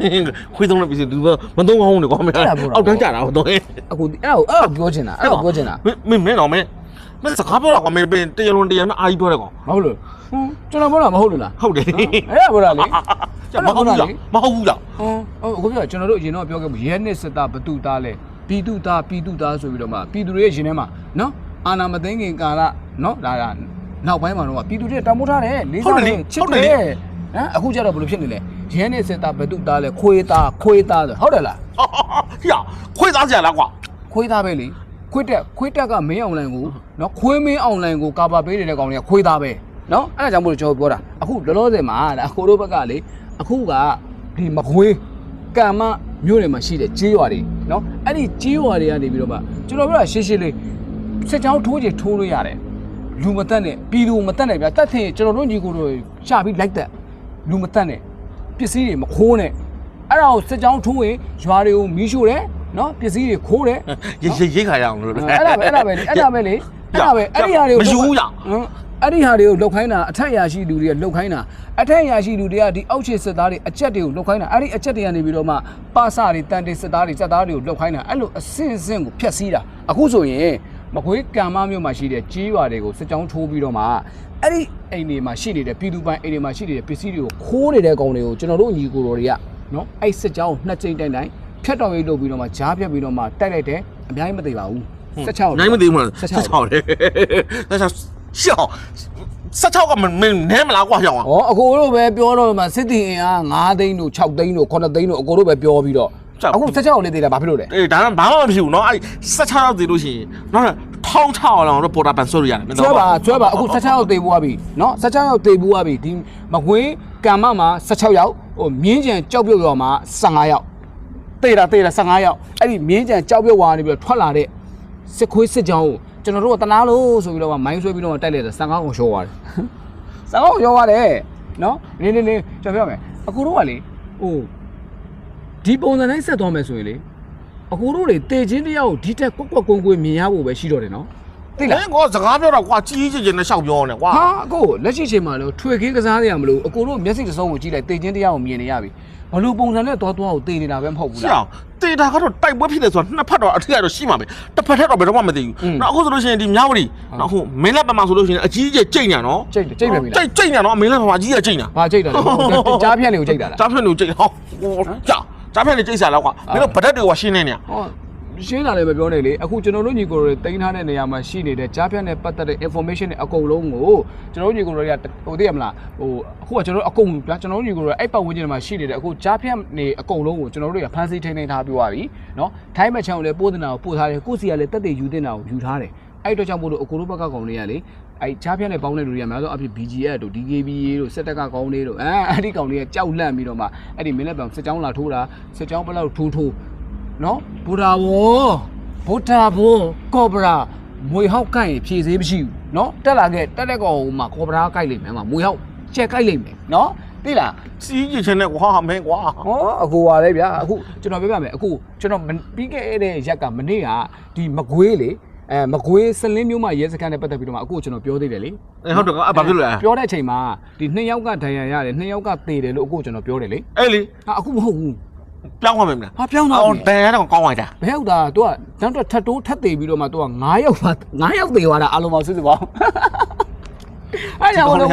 ခွေးသုံးတဲ့ပစ္စည်းသူမသုံးအောင်လေကွာမင်းအောက်တန်းကြတာဟုတ်တော့အခုအဲ့ဒါကိုအဲ့ဒါကိုပြောချင်တာအဲ့ဒါကိုပြောချင်တာမင်းမင်းတော့မင်းမင်းစကားပြောတာကွာမင်းတရားလုံးတရားနဲ့အာကြီးပြောတယ်ကွာမဟုတ်လို့ဟွန်းကျွန်တော်ပြောတာမဟုတ်လို့လားဟုတ်တယ်အဲ့ဒါပြောတာလေမဟုတ်ဘူးလားမဟုတ်ဘူးလားဟွန်းအခုပြောကျွန်တော်တို့အရင်တော့ပြောခဲ့ဘူးရဲနှစ်စစ်သားဘသူသားလဲပြည်သူသားပြည်သူသားဆိုပြီးတော့မှပြည်သူတွေရဲ့ရင်ထဲမှာနော် အာနာမသိငင်ကာလနော်ဒါကနောက်ပိုင်းမှာတော့ပြည်သူတွေတမိုးထားတယ်လေးစားတယ်ချစ်တယ်ဟမ်အခုကျတော့ဘယ်လိုဖြစ်နေလဲရဲနှစ်စစ်သားဘသူသားလဲခွေးသားခွေးသားဆိုဟုတ်တယ်လားဟိယခွေးသားကြလားကွာခွေးသားပဲလေခွေးတက်ခွေးတက်ကမင်းအောင်လိုင်ကိုနော်ခွေးမင်းအောင်လိုင်ကိုကာပါပေးနေတဲ့ကောင်တွေကခွေးသားပဲနော်အဲ့ဒါကြောင့်မို့လို့ကျွန်တော်ပြောတာအခုလောလောဆယ်မှာဒါအခုတို့ဘက်ကလေအခုကဒီမခွေးကံမမြို့နယ်မှာရှိတဲ့ကြေးရွာတွေနော်အဲ့ဒီကြေးရွာတွေကနေပြီးတော့မှကျွန်တော်ပြောတာရှင်းရှင်းလေး စစ်ကြောင်းထိုးချင်ထိုးလို့ရတယ်လူမတက်နဲ့ပြည်သူမတက်နဲ့ဗျာတက်ထင်ကျွန်တော်တို့ညီကိုတို့ရှာပြီးလိုက်တက်လူမတက်နဲ့ပစ္စည်းတွေမခိုးနဲ့အဲ့ဒါကိုစစ်ကြောင်းထိုးရင်ရွာတွေကိုမီးရှို့တယ်နော်ပစ္စည်းတွေခိုးတယ်ရိတ်ရိတ်ခါရအောင်လို့အဲ့ဒါပဲအဲ့ဒါပဲလေအဲ့ဒါပဲလေအဲ့ဒါပဲအဲ့ဒီဟာတွေကိုမယူဘူးရဟမ်အဲ့ဒီဟာတွေကိုလောက်ခိုင်းတာအထက်ရာရှိလူတွေကလောက်ခိုင်းတာအထက်ရာရှိလူတွေကဒီအောက်ခြေစစ်သားတွေအချက်တွေကိုလောက်ခိုင်းတာအဲ့ဒီအချက်တွေကနေပြီးတော့မှပါစတွေတန်တေစစ်သားတွေစက်သားတွေကိုလောက်ခိုင်းတာအဲ့လိုအစင်စင်ကိုဖျက်ဆီးတာအခုဆိုရင် မကွေးကံမမြို့မှာရှိတဲ့ကြီးရွာတွေကိုစစ်ကြောင်းထိုးပြီးတော့မှအဲ့ဒီအိမ်တွေမှာရှိနေတဲ့ပြည်သူပိုင်းအိမ်တွေမှာရှိနေတဲ့ပစ္စည်းတွေကိုခိုးနေတဲ့ကောင်တွေကိုကျွန်တော်တို့ညီကိုတော်တွေကနော်အဲ့စစ်ကြောင်းကိုနှစ်ကြိမ်တိုင်တိုင်ဖြတ်တော်ရေးလုပ်ပြီးတော့မှကြားဖြတ်ပြီးတော့မှတိုက်လိုက်တယ်အများကြီးမသိပါဘူး16နိုင်မသိဘူးမလား16 16တယ်16ရှောင်း16ကမင်းနဲမလားကွာရှောင်း။ဩအကိုတို့ပဲပြောတော့မှစစ်တီအင်အား9သိန်းတို့6သိန်းတို့9သိန်းတို့အကိုတို့ပဲပြောပြီးတော့ အခု16ကိုလေးသေးတာဘာဖြစ်လို့လဲ အေးဒါကဘာမှမဖြစ်ဘူးเนาะအဲ့16ရောက်သေးလို့ရှိရင်နောက်1600လောက်တော့ပေါ်တာပန်ဆိုရရတယ်မင်း ။ဆွဲပါဆွဲပါအခု16ရောက်သေးဘူးသွားပြီเนาะ16ရောက်သေးဘူးသွားပြီဒီမကွေးကံမမှာ16ရောက်ဟိုမြင်းကြံကြောက်ပြုတ်ရွာမှာ15ရောက်သေးတာသေးတာ15ရောက်အဲ့ဒီမြင်းကြံကြောက်ပြုတ်ရွာနေပြီးတော့ထွက်လာတဲ့စစ်ခွေးစစ်ကြောင်းကိုကျွန်တော်တို့ကတနာလို့ဆိုပြီးတော့မိုင်းဆွဲပြီးတော့တိုက်လိုက်တယ်15ကောင်ရှော့သွားတယ်15ကောင်ရှော့သွားတယ်เนาะနေနေနေကျွန်တော်ပြောမယ်အခုတို့ကလေဟို ဒီပုံစံတိုင်းဆက်သွားမယ်ဆိုရင်လေအကိုတို့တွေတေချင်းတယောက်ကိုဒီတက်ကွက်ကွက်ကွင်းကွင်းမြင်ရဖို့ပဲရှိတော့တယ်နော်သိလားမင်းကစကားပြောတာကွာကြီးကြီးကျယ်ကျယ်နဲ့ရှောက်ပြောနေကွာဟာအကိုလက်ရှိချိန်မှာလို့ထွေခင်းကစားရမလို့အကိုတို့မျက်စိတစ်စုံကိုကြည့်လိုက်တေချင်းတယောက်ကိုမြင်နေရပြီဘလို့ပုံစံနဲ့သွားသွားကိုတေနေတာပဲမဟုတ်ဘူးရှောလားင်းတေတာကတော့တိုက်ပွဲဖြစ်တယ်ဆိုတာနှစ်ဖက်တော့အထက်ကတော့ရှိမှာပဲတစ်ဖက်ထက်တော့ဘယ်တော့မှမသိဘူးอืมနောက်အခုဆိုလို့ရှိရင်ဒီမြောက်ရီနောက်အခုမင်းလက်ပမာဆိုလို့ရှိရင်အကြီးကြီးကျိတ်ညာနော်ကြိတ်တယ်ကြိတ်ပဲပြီလားကျိတ်ကျိတ်ညာနော်မင်းလက်ပမာအကြီးကြီးကျိတ်ညာဘာကြိတ်တာလဲကြားဖြန့်လေးကိုကြိတ်တာလားကြားဖြတ်လို့ကျိတ်ဟောကြား ကြားဖြတ်လို့ကျိတ်စားလောက်ကွာမင်းတို့ဗဒတ်တွေကရှင်းနေနေ ဟောရှင်းလာလည်းမပြောနဲ့လေအခုကျွန်တော်တို့ညီကိုတွေတင်ထားတဲ့နေရာမှာရှိနေတဲ့ကြားဖြတ်နဲ့ပတ်သက်တဲ့ information တွေအကုန်လုံးကိုကျွန်တော်တို့ညီကိုတွေကဟိုသိရမလားဟိုအခုကကျွန်တော်တို့အကုန်ဗျာကျွန်တော်တို့ညီကိုတွေအဲ့ပတ်ဝန်းကျင်မှာရှိနေတဲ့အခုကြားဖြတ်နေအကုန်လုံးကိုကျွန်တော်တို့တွေကဖမ်းဆီးထိန်းသိမ်းထားပြီးသွားပြီเนาะထိုင်းမချန်ကိုလည်းပို့တင်တာကိုပို့ထားတယ်ကိုစီကလည်းတက်တွေယူတင်တာကိုယူထားတယ် အဲ့တော့ကြောင့်မို့လို့အကိုတို့ဘက်ကကောင်တွေကလေအဲ့ကြားဖြတ်နဲ့ပေါင်းတဲ့လူတွေကများသောအဖြစ် BGF တို့ DKBA တို့စက်တက်ကကောင်းလေးတို့အဲအဲ့ဒီကောင်တွေကကြောက်လန့်ပြီးတော့မှအဲ့ဒီမင်းလက်ပံစစ်ကြောင်းလာထိုးတာစစ်ကြောင်းဘယ်လောက်ထိုးထိုးနော်ဘူဒါဘောဘူဒါဘောကောဘရာမွေဟောက်ကိုက်ရင်ဖြည့်သေးမရှိဘူးနော်တက်လာခဲ့တက်တဲ့ကောင်ဟိုမှာခေါ်ပဓာကိုက်လိမ့်မယ်မှာမွေဟောက်ကျက်ကိုက်လိမ့်မယ်နော်သိလားစီးကြည့်ချင်တဲ့ကွာမင်းကွာဟောအကူပါလေဗျာအခုကျွန်တော်ပြောပြမယ်အခုကျွန်တော်မပြီးခဲ့တဲ့ရက်ကမနေ့ကဒီမကွေးလေ အဲမကွေးစလင်းမျိုးမှရဲစခန်းနဲ့ပတ်သက်ပြီးတော့မှအခုကျွန်တော်ပြောသေးတယ်လေအဲဟုတ်တယ်ကွာအဲ့ဘာဖြစ်လို့လဲပြောတဲ့အချိန်မှာဒီနှစ်ယောက်ကဒဏ်ရာရတယ်နှစ်ယောက်ကသေတယ်လို့အခုကျွန်တော်ပြောတယ်လေအဲ့လေဟာအခုမဟုတ်ဘူးပြောင်းသွားမယ်မလားဟာပြောင်းသွားအော်ပြီတန်ရတော့ကောင်းလိုက်တာဘယ်ဟုတ်တာ तू ကတန်းတော့ထပ်တိုးထပ်သေးပြီးတော့မှ तू က9ယောက်ပါ9ယောက်သေးသွားတာအလုံးပေါင်းစစ်စစ်ပေါင်းအဲ့ကြောင့်လို့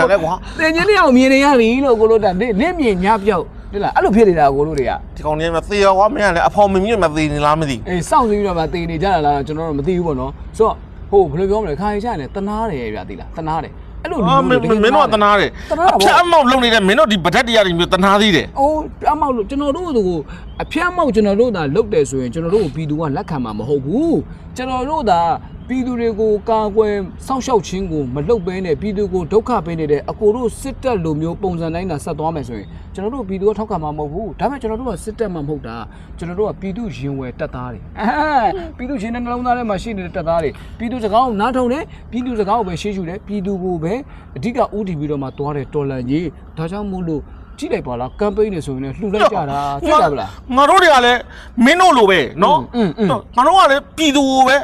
တင်ချင်းလေးအောင်မြင်နေရပြီလို့ကိုလို့တာနေနေမြင်ညပြောက် ဟုတ်လားအဲ့လိုဖြစ်နေတာကိုလို့တွေကဒီကောင်ကြီးမသေးရောကွာမင်းကလည်းအဖော်မမြင့်မသေးနေလားမသိအေးစောင့်နေပြီးတော့မှတေနေကြတာလားကျွန်တော်တို့မသိဘူးပေါ့နော်ဆိုတော့ဟိုဘယ်လိုပြောမလဲခါရချရင်တနာတယ်ဗျာသိလားတနာတယ်အဲ့လိုအာမင်းမင်းတို့ကတနာတယ်တနာပါဖြတ်အမောက်လုံနေတဲ့မင်းတို့ဒီဗဒတ်တရားတွေမျိုးတနာသေးတယ်အိုးအမောက်လို့ကျွန်တော်တို့ကိုအဖျက်မောက်ကျွန်တော်တို့သာလုတ်တယ်ဆိုရင်ကျွန်တော်တို့ကိုပြည်သူကလက်ခံမှာမဟုတ်ဘူးကျွန်တော်တို့သာ ပြည်သူတွေကိုကာကွယ်စောင့်ရှောက်ခြင်းကိုမလုပ်ဘဲနဲ့ပြည်သူကိုဒုက္ခပေးနေတဲ့အကိုတို့စစ်တပ်လိုမျိုးပုံစံတိုင်းသာဆက်သွားမယ်ဆိုရင်ကျွန်တော်တို့ပြည်သူကထောက်ခံမှာမဟုတ်ဘူးဒါပေမဲ့ကျွန်တော်တို့ကစစ်တပ်မှမဟုတ်တာကျွန်တော်တို့ကပြည်သူရင်ဝယ်တက်သားတွေအဲပြည်သူရှင်တဲ့နှလုံးသားထဲမှာရှိနေတဲ့တက်သားတွေပြည်သူစကားကိုနားထောင်တယ်ပြည်သူစကားကိုပဲရှေ့ရှုတယ်ပြည်သူကိုပဲအဓိကဥတည်ပြီးတော့မှသွားတယ်တော်လန်ကြီးဒါကြောင့်မို့လို့ကြည့်လိုက်ပါလားကမ်ပိန်းနေဆိုရင်လည်းလှူလိုက်ကြတာသိကြပါလား ငါတို့တွေကလည်းမင်းတို့လိုပဲနော် อืมอืม ငါတို့ကလည်းပြည်သူကိုပဲ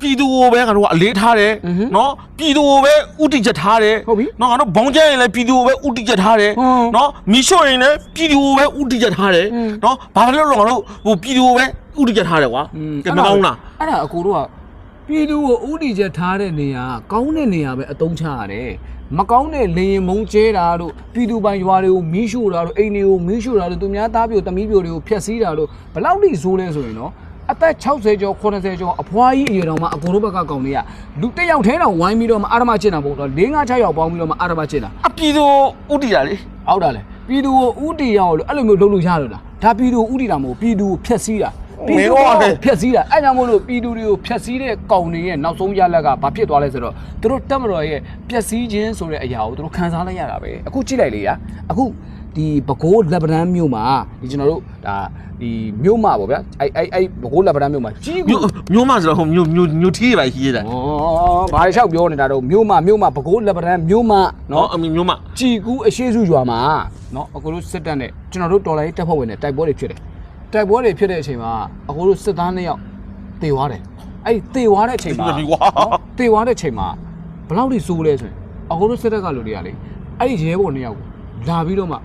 ပြည်သူကိုပဲငါတို့ကအလေးထားတယ်နော်ပြည်သူကိုပဲဥတီချက်ထားတယ်ဟုတ်ပြီနော်ငါတို့ဘောင်းကျဲရင်လည်းပြည်သူကိုပဲဥတီချက်ထားတယ်နော်မီရှို့ရင်လည်းပြည်သူကိုပဲဥတီချက်ထားတယ်နော်ဘာဖြစ်လို့လဲငါတို့ဟိုပြည်သူကိုပဲဥတီချက်ထားတယ်ကွာကဲမကောင်းလားအဲ့ဒါအကူတို့ကပြည်သူကိုဥတီချက်ထားတဲ့နေရာကောင်းတဲ့နေရာပဲအသုံးချရတယ်မကောင်းတဲ့လေရင်မုံကျဲတာတို့ပြည်သူပိုင်ရွာတွေကိုမီးရှို့တာတို့အိမ်တွေကိုမီးရှို့တာတို့သူများသားပြိုတမီးပြိုတွေကိုဖျက်ဆီးတာတို့ဘလောက်ထိဆိုးလဲဆိုရင်တော့ အသက်60ကျော်80ကျော်အဖွားကြီးအရွယ်တော်မှာအကိုတို့ဘက်ကကောင်တွေကလူတစ်ယောက်ထဲတော့ဝိုင်းပြီးတော့မှအာရမချစ်တာပေါ့တော့၄၅6ယောက်ပေါင်းပြီးတော့မှအာရမချစ်တာအပြည်သူဥတီတာလေဟုတ်တာလေပြည်သူကိုဥတီရအောင်လို့အဲ့လိုမျိုးလုပ်လို့ရလို့လားဒါပြည်သူကိုဥတီတာမဟုတ်ဘူးပြည်သူကိုဖျက်ဆီးတာပြည်သူကိုဖျက်ဆီးတာအဲ့ကြောင့်မို့လို့ပြည်သူတွေကိုဖျက်ဆီးတဲ့ကောင်တွေရဲ့နောက်ဆုံးရလက်ကဘာဖြစ်သွားလဲဆိုတော့သူတို့တက်မတော်ရဲ့ပျက်စီးခြင်းဆိုတဲ့အရာကိုသူတို့ခံစားလိုက်ရတာပဲအခုကြည့်လိုက်လေရအခု ဒီဘကိုးလက်ပံမြို့မှာဒီကျွန်တော်တို့ဒါဒီမြို့မပေါ့ဗျာအဲ့အဲ့အဲ့ဘကိုးလက်ပံမြို့မှာကြီးကူမြို့မြို့မဆိုတော့ဟိုမြို့မြို့မြို့ထီးပဲကြီးရတာဩဘာတွေလျှောက်ပြောနေတာတော့မြို့မမြို့မဘကိုးလက်ပံမြို့မနော်အမီမြို့မကြီးကူအရှိစုရွာမှာနော်အကိုတို့စစ်တပ်နဲ့ကျွန်တော်တို့တော်လိုင်းတပ်ဖွဲ့ဝင်နဲ့တိုက်ပွဲတွေဖြစ်တယ်တိုက်ပွဲတွေဖြစ်တဲ့အချိန်မှာအကိုတို့စစ်သားနှစ်ယောက်တေသွားတယ်အဲ့တေသွားတဲ့အချိန်မှာတေသွားတဲ့အချိန်မှာဘယ်လောက်ထိစိုးလဲဆိုရင်အကိုတို့စစ်တပ်ကလူတွေကလေအဲ့ရဲဘော်နှစ်ယောက်လာပြီးတော့မှ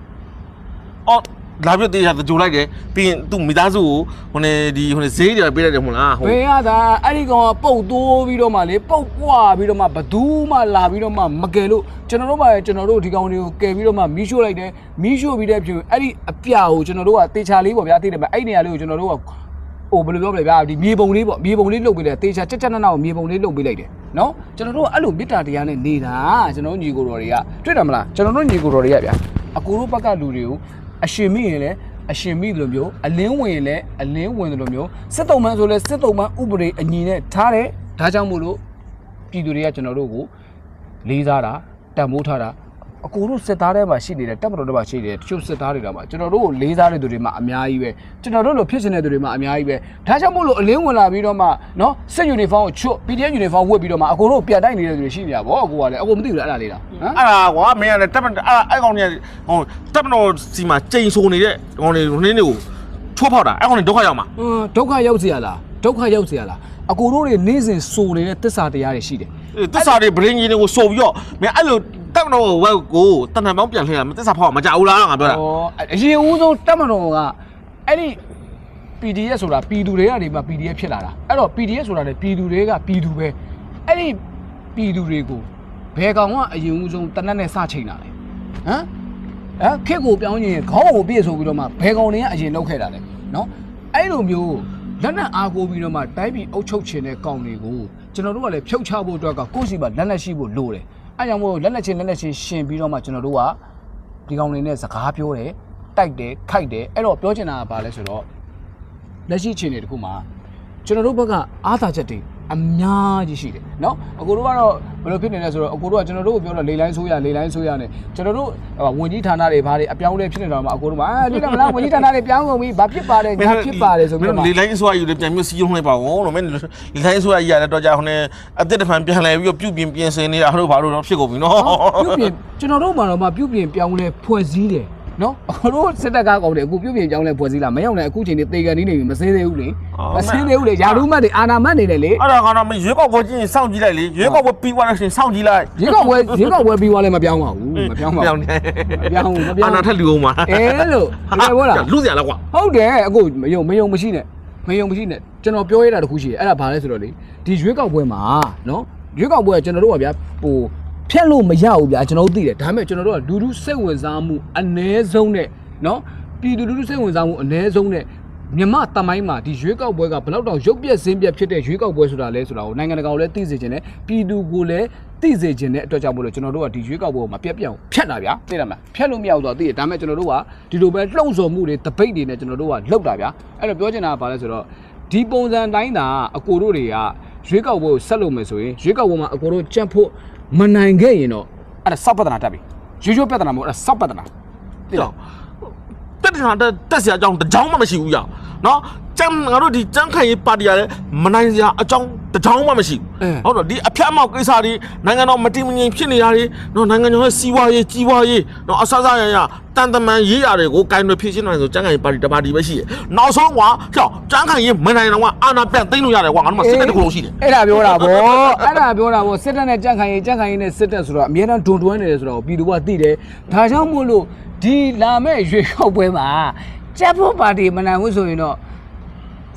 အော်လာပြတေးရကြိုလိုက်တယ်ပြီးရင်သူ့မိသားစုကိုဟိုနေဒီဟိုနေဈေးတွေပေးလိုက်တယ်မဟုတ်လားဟိုဘယ်ရတာအဲ့ဒီကောင်ကပုတ်တိုးပြီးတော့မှလေပုတ်ပွားပြီးတော့မှဘသူမှလာပြီးတော့မှမကယ်လို့ကျွန်တော်တို့မှကျွန်တော်တို့ဒီကောင်တွေကိုကယ်ပြီးတော့မှမီးရှို့လိုက်တယ်မီးရှို့ပြီးတဲ့ပြင်အဲ့ဒီအပြာကိုကျွန်တော်တို့ကတေချာလေးပေါ့ဗျာသိတယ်မအဲ့ဒီနေရာလေးကိုကျွန်တော်တို့ကဟိုဘယ်လိုပြောမလဲဗျာဒီမြေပုံလေးပေါ့မြေပုံလေးလှုပ်ပေးလိုက်တေချာချက်ချက်နက်နက်ကိုမြေပုံလေးလှုပ်ပေးလိုက်တယ်နော်ကျွန်တော်တို့ကအဲ့လိုမေတ္တာတရားနဲ့နေတာကျွန်တော်တို့ညီကိုတော်တွေကတွေ့တယ်မလားကျွန်တော်တို့ညီကိုတော်တွေကဗျာအကူတို့ဘက်ကလူတွေကို အရှင်မိရင်လည်းအရှင်မိတယ်လို့မျိုးအလင်းဝင်ရင်လည်းအလင်းဝင်တယ်လို့မျိုးစစ်တုံးမန်းဆိုလည်းစစ်တုံးမန်းဥပဒေအညီနဲ့ထားတယ်ဒါကြောင့်မို့လို့ပြည်သူတွေကကျွန်တော်တို့ကိုလေးစားတာတန်ဖိုးထားတာ အကိုတို့စစ်သားထဲမှာရှိနေတဲ့တပ်မတော်တွေမှာရှိနေတဲ့တချို့စစ်သားတွေတောင်မှကျွန်တော်တို့ကိုလေးစားတဲ့သူတွေမှာအများကြီးပဲကျွန်တော်တို့လိုဖြစ်နေတဲ့သူတွေမှာအများကြီးပဲဒါကြောင့်မို့လို့အလင်းဝင်လာပြီးတော့မှနော်စစ်ယူနီဖောင်းကိုချွတ် PDF ယူနီဖောင်းဝတ်ပြီးတော့မှအကိုတို့ပြန်တိုက်နေတဲ့သူတွေရှိနေကြဗောအကိုကလည်းအကိုမသိဘူးလားအဲ့ဒါလေးလားဟမ်အဲ့ဒါကွာမင်းကလည်းတပ်မတော်အဲ့အဲ့ကောင်ကြီးဟိုတပ်မတော်စီမှာချိန်ဆိုနေတဲ့ကောင်တွေနင်းတွေကိုချိုးဖောက်တာအဲ့ကောင်တွေဒုက္ခရောက်မှာဒုက္ခရောက်စီရလားဒုက္ခရောက်စီရလားအကိုတို့တွေနေ့စဉ်စိုးနေတဲ့တစ္ဆာတရားတွေရှိတယ်တစ္ဆာတွေဗရင်ကြီးတွေကိုစိုးပြီးတော့မင်းအဲ့လို မတော်ဝက်ကိုတဏ္ဍာမောင်းပြန်လှည့်ရမတစ္ဆာဖောက်မကြဘူးလားငါပြောတာဩအရင်ဦးဆုံးတက်မတော်ကအဲ့ဒီ PDF ဆိုတာပြည်သူတွေကနေမှ PDF ဖြစ်လာတာအဲ့တော့ PDF ဆိုတာလည်းပြည်သူတွေကပြည်သူပဲအဲ့ဒီပြည်သူတွေကိုဘယ်ကောင်ကအရင်ဦးဆုံးတနက်နဲ့စချိန်တာလဲဟမ်အဲခက်ကိုပြောင်းရင်ခေါင်းကိုပြည့်ဆိုပြီးတော့မှဘယ်ကောင်တွေကအရင်လောက်ခဲ့တာလဲနော်အဲ့လိုမျိုးလက်နက်အားကိုးပြီးတော့မှတိုက်ပြီးအုပ်ချုပ်ခြင်းတဲ့ကောင်တွေကိုကျွန်တော်တို့ကလည်းဖြုတ်ချဖို့အတွက်ကကိုယ့်စီမှာလက်နက်ရှိဖို့လိုတယ် အဲ့ကြောင့်မို့လက်နက်ချင်းလက်နက်ချင်းရှင်ပြီးတော့မှကျွန်တော်တို့ကဒီကောင်တွေနဲ့စကားပြောတယ်တိုက်တယ်ခိုက်တယ်အဲ့တော့ပြောချင်တာကဘာလဲဆိုတော့လက်ရှိအခြေအနေတခုမှာကျွန်တော်တို့ဘက်ကအားသာချက်တွေ အများကြီးရှိတယ်เนาะအကိုတို့ကတော့ဘယ်လိုဖြစ်နေလဲဆိုတော့အကိုတို့ကကျွန်တော်တို့ကိုပြောတော့လေလိုင်းဆိုးရလေလိုင်းဆိုးရနဲ့ကျွန်တော်တို့ဟိုဝင်ကြီးဌာနတွေဘာတွေအပြောင်းလဲဖြစ်နေတော့မှအကိုတို့ကအာပြတယ်မလားဝင်ကြီးဌာနတွေပြောင်းကုန်ပြီဘာဖြစ်ပါတယ်ညာဖြစ်ပါတယ်ဆိုပြီးတော့မှ လေလိုင်းအစွာယူတယ်ပြန်ပြီးစီးရုံးလိုက်ပါဦးလို့မင်းလေလိုင်းအစွာကြီးရတယ်တော့ကြာဟိုနေအစ်စ်တဖန်ပြန်လဲပြီးတော့ပြုတ်ပြင်ပြင်ဆင်နေတာတို့ဘာလို့တော့ဖြစ်ကုန်ပြီနော် ပြုတ်ပြင်ကျွန်တော်တို့မှတော့မှပြုတ်ပြင်ပြောင်းလဲဖွဲ့စည်းတယ် နော်အခုတို့စစ်တပ်ကကောင်းတယ်အခုပြုတ်ပြင်ပြောင်းလဲဖွဲ့စည်းလာမရောက်နဲ့အခုချိန်နေတေကန်နေနေပြီမစင်းသေးဘူးလေမစင်းသေးဘူးလေယာရုမတ်တွေအာနာမတ်နေတယ်လေအဲ့ဒါကတော့မရွေးကောက်ပွဲချင်းစောင့်ကြည့်လိုက်လေရွေးကောက်ပွဲပြီးသွားလို့ရှိရင်စောင့်ကြည့်လိုက်ရေကောက်ဝဲရေကောက်ဝဲပြီးသွားလဲမပြောင်းပါဘူးမပြောင်းပါပြောဘူးင်းနေမပြောင်းဘူးမပြောင်းဘူးအာနာထက်လူအောင်ပါအဲလို့တကယ်ပြောတာလူစရာလားကွာဟုတ်တယ်အခုမယုံမယုံမရှိနဲ့မယုံမရှိနဲ့ကျွန်တော်ပြောရတာတခုရှိတယ်အဲ့ဒါဘာလဲဆိုတော့လေဒီရွေးကောက်ပွဲမှာနော်ရွေးကောက်ပွဲကကျွန်တော်တို့ကဗျာဟို ဖြတ်လို့မရဘူးဗျာကျွန်တော်တို့သိတယ်ဒါပေမဲ့ကျွန်တော်တို့ကလူလူစိတ်ဝင်စားမှုအ ਨੇ ဆုံးနဲ့နော်ပြည်သူလူထုစိတ်ဝင်စားမှုအ ਨੇ ဆုံးနဲ့မြမတမိုင်းမှာဒီရွေးကောက်ပွဲကဘယ်လောက်တောင်ရုပ်ပြက်စင်းပြက်ဖြစ်တဲ့ရွေးကောက်ပွဲဆိုတာလဲဆိုတာကိုနိုင်ငံတကာကိုလည်းသိစေချင်တယ်ပြည်သူကိုလည်းသိစေချင်တဲ့အတွက်ကြောင့်မို့လို့ကျွန်တော်တို့ကဒီရွေးကောက်ပွဲကိုမပြတ်ပြတ်အောင်ဖြတ်တာဗျာသိတယ်မလားဖြတ်လို့မရဘူးဆိုတော့သိတယ်ဒါပေမဲ့ကျွန်တော်တို့ကဒီလိုပဲလှုံ့ဆော်မှုတွေတပိတ်တွေနဲ့ကျွန်တော်တို့ကလှုပ်တာဗျာအဲ့တော့ပြောချင်တာကဘာလဲဆိုတော့ဒီပုံစံတိုင်းသာအကိုတို့တွေကရွေးကောက်ပွဲကိုဆက်လုပ်မယ်ဆိုရင်ရွေးကောက်ပွဲမှာအကိုတို့ကြက်ဖို့ မနိုင်ခဲ့ရင်တော့အဲ့ဒါစောက်ပဒနာတက်ပြီရွေးရွေးပြဿနာမဟုတ်အဲ့ဒါစောက်ပဒနာသိလားတက်တနာတက်စရာအကြောင်းတစ်ကြောင်းမှမရှိဘူးရနော် ကျန်းငါတို့ဒီကျန်းခိုင်ရေးပါတီရလည်းမနိုင်စရာအကြောင်းတစ်ကြောင်းမှမရှိဘူးဟုတ်တော့ဒီအဖျက်အမောက်ကိစ္စတွေနိုင်ငံတော်မတည်မငြိမ်ဖြစ်နေတာတွေနော်နိုင်ငံတော်ရဲ့စီးပွားရေးကြီးပွားရေးနော်အဆဆရရတန်တမန်ရေးရတယ်ကိုကိုင်တွေဖြစ်ရှင်းနိုင်ဆိုကျန်းခိုင်ရေးပါတီတစ်ပါတီပဲရှိတယ်နောက်ဆုံးကွာဟောကျန်းခိုင်ရေးမနိုင်တော့ကအာနာပြန်သိမ်းလို့ရတယ်ကွာငါတို့မှာစစ်တပ်တစ်ခုလုံးရှိတယ်အဲ့ဒါပြောတာဗောအဲ့ဒါပြောတာဗောစစ်တပ်နဲ့ကြက်ခိုင်ရေးကြက်ခိုင်ရေးနဲ့စစ်တပ်ဆိုတော့အများအားဒွန်တွန်းနေတယ်ဆိုတော့ပြည်သူကသိတယ်ဒါကြောင့်မို့လို့ဒီလာမဲ့ရွေးကောက်ပွဲမှာကြက်ဖို့ပါတီမနိုင်ဘူးဆိုရင်တော့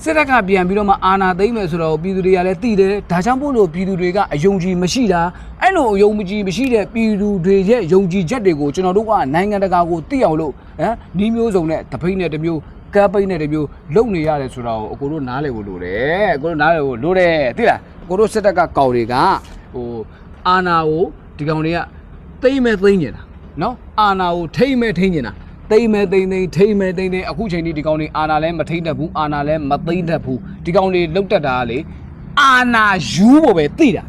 စစ်တပ်ကပြန်ပြီးတော့မှအာဏာသိမ်းမယ်ဆိုတော့ပြည်သူတွေကလည်းသိတယ်ဒါကြောင့်မို့လို့ပြည်သူတွေကအယုံကြည်မရှိတာအဲ့လိုအယုံကြည်မရှိတဲ့ပြည်သူတွေရဲ့ယုံကြည်ချက်တွေကိုကျွန်တော်တို့ကနိုင်ငံတကာကိုသိအောင်လို့ဟမ်နှီးမျိုးစုံနဲ့တပိတ်နဲ့တစ်မျိုးကပ်ပိတ်နဲ့တစ်မျိုးလုံနေရတယ်ဆိုတော့အကိုတို့နားလည်ဖို့လိုတယ်အကိုတို့နားလည်ဖို့လိုတယ်သိလားအကိုတို့စစ်တပ်ကကောင်တွေကဟိုအာဏာကိုဒီကောင်တွေကသိမ့်မဲ့သိမ့်နေတာနော်အာဏာကိုထိမ့်မဲ့ထိမ့်နေတာ သိမ့်မဲ့သိမ့်သိမ့်ထိမ့်မဲ့သိမ့်သိမ့်အခုချိန်ထိဒီကောင်တွေအာဏာလည်းမထိမ့်တတ်ဘူးအာဏာလည်းမသိမ့်တတ်ဘူးဒီကောင်တွေလုတ်တက်တာကလေအာဏာယူဖို့ပဲသိတာ